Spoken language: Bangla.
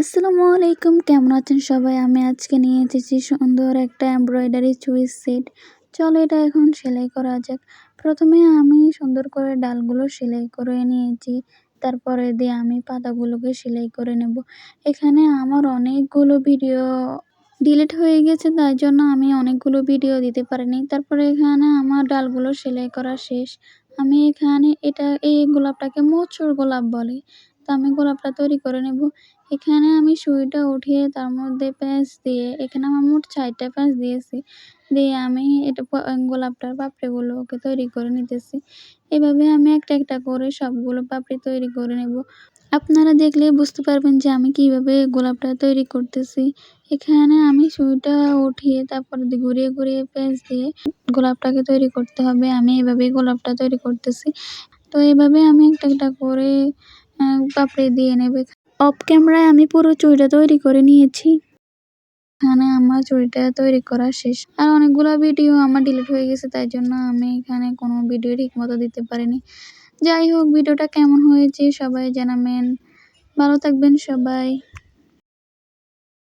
আসসালামু আলাইকুম। কেমন আছেন সবাই? আমি আজকে নিয়ে এসেছি সুন্দর একটা এমব্রয়ডারি চুইস সেট চলো এটা এখন সেলাই করা যাক। প্রথমে আমি সুন্দর করে ডালগুলো সেলাই করে নিয়েছি। তারপরে দিয়ে আমি পাতাগুলোকে সেলাই করে নেব। এখানে আমার অনেকগুলো ভিডিও ডিলিট হয়ে গেছে, তাই জন্য আমি অনেকগুলো ভিডিও দিতে পারিনি। তারপরে এখানে আমার ডালগুলো সেলাই করা শেষ। আমি এখানে এটা, এই গোলাপটাকে মোচর গোলাপ বলে। তো আমি গোলাপটা তৈরি করে নেব। এখানে আমি সুইটা উঠিয়ে তার মধ্যে প্যাঁচ দিয়ে, এখানে আমার মোট চারটা প্যাঁচ দিয়েছি। দিয়ে আমি এটা গোলাপটার পাপড়িগুলোকে তৈরি করে নিতেছি। এভাবে আমি একটা একটা করে সবগুলো পাপড়ি তৈরি করে নেব। আপনারা দেখলে বুঝতে পারবেন যে আমি কীভাবে গোলাপটা তৈরি করতেছি। এখানে আমি সুইটা উঠিয়ে তারপরে ঘুরিয়ে ঘুরিয়ে প্যাঁচ দিয়ে গোলাপটাকে তৈরি করতে হবে। আমি এভাবেই গোলাপটা তৈরি করতেছি। তো এভাবে আমি একটা একটা করে পাপড়ি দিয়ে নেবে। অফ ক্যামেরায় আমি পুরো চুড়িটা তৈরি করে নিয়েছি। এখানে আমার চুড়িটা তৈরি করা শেষ। আর অনেকগুলো ভিডিও আমার ডিলিট হয়ে গেছে, তাই জন্য আমি এখানে কোনো ভিডিও ঠিক মতো দিতে পারিনি। যাই হোক, ভিডিওটা কেমন হয়েছে সবাই জানাবেন। ভালো থাকবেন সবাই।